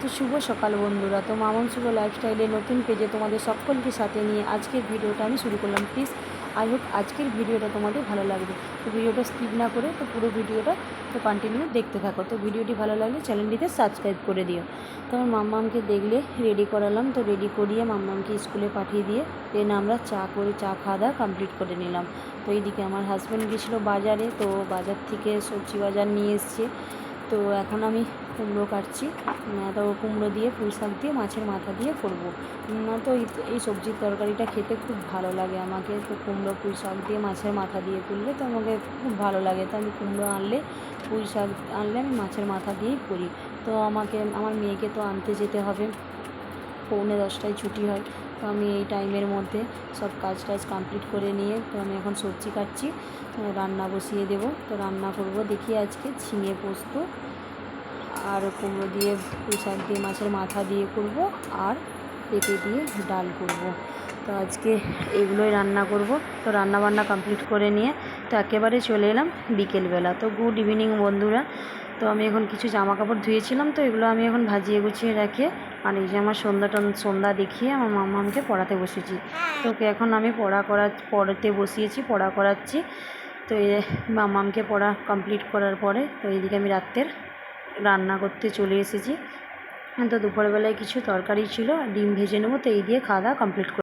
তো শুভ সকাল বন্ধুরা। তো মামন শুভ লাইফস্টাইলের নতুন পেজে তোমাদের সকলকে সাথে নিয়ে আজকের ভিডিওটা আমি শুরু করলাম। প্লিজ আই হোপ আজকের ভিডিওটা তোমাদের ভালো লাগবে। তো ভিডিওটা স্কিপ না করে তো পুরো ভিডিওটা তো কন্টিনিউ দেখতে থাকো। তো ভিডিওটি ভালো লাগলে চ্যানেলটিতে সাবস্ক্রাইব করে দিও। তো আমার মাম্মামকে দেখলে রেডি করালাম। তো রেডি করিয়ে মাম্মামকে স্কুলে পাঠিয়ে দিয়ে দেন আমরা চা করে, চা খাওয়া দাওয়া কমপ্লিট করে নিলাম। তো এইদিকে আমার হাজব্যান্ড গেছিল বাজারে। তো বাজার থেকে সবজি বাজার নিয়ে এসছে। তো এখন আমি কুমড়ো কাটছি। তো কুমড়ো দিয়ে পুঁই শাক দিয়ে, মাছের মাথা দিয়ে করব। না তো এই সবজির তরকারিটা খেতে খুব ভালো লাগে আমাকে। তো কুমড়ো পুঁই শাক দিয়ে মাছের মাথা দিয়ে করলে তো আমাকে খুব ভালো লাগে। তো আমি কুমড়ো আনলে পুঁই শাক আনলে আমি মাছের মাথা দিয়েই করি। তো আমাকে, আমার মেয়েকে তো আনতে যেতে হবে। পৌনে দশটায় ছুটি হয়। তো আমি এই টাইমের মধ্যে সব কাজ টাজ কমপ্লিট করে নিয়ে তো আমি এখন সবজি কাটছি রান্না বসিয়ে দেব। তো রান্না করব দেখি আজকে ঝিঙে পোস্ত আর কুমড়ো দিয়ে পুঁই দিয়ে মাছের মাথা দিয়ে করব আর পেঁপে দিয়ে ডাল করব। তো আজকে এগুলোই রান্না করব। তো রান্না বান্না কমপ্লিট করে নিয়ে তো একেবারে চলে এলাম বিকেলবেলা। তো গুড ইভিনিং বন্ধুরা। তো আমি এখন কিছু জামা কাপড় ধুয়েছিলাম, তো এগুলো আমি এখন ভাজিয়ে গুছিয়ে রেখে আর এই যে আমার সন্ধ্যা সন্ধ্যা দেখিয়ে আমার মামা আমাকে পড়াতে বসেছি। তো এখন আমি পড়া করা পড়াতে বসিয়েছি, পড়া করাচ্ছি। তো এই মামামকে পড়া কমপ্লিট করার পরে তো এইদিকে আমি রাত্রের রান্না করতে চলে এসেছি। তো দুপুরবেলায় কিছু তরকারি ছিল, ডিম ভেজে নেব, তো এই দিয়ে খাওয়া দাওয়া কমপ্লিট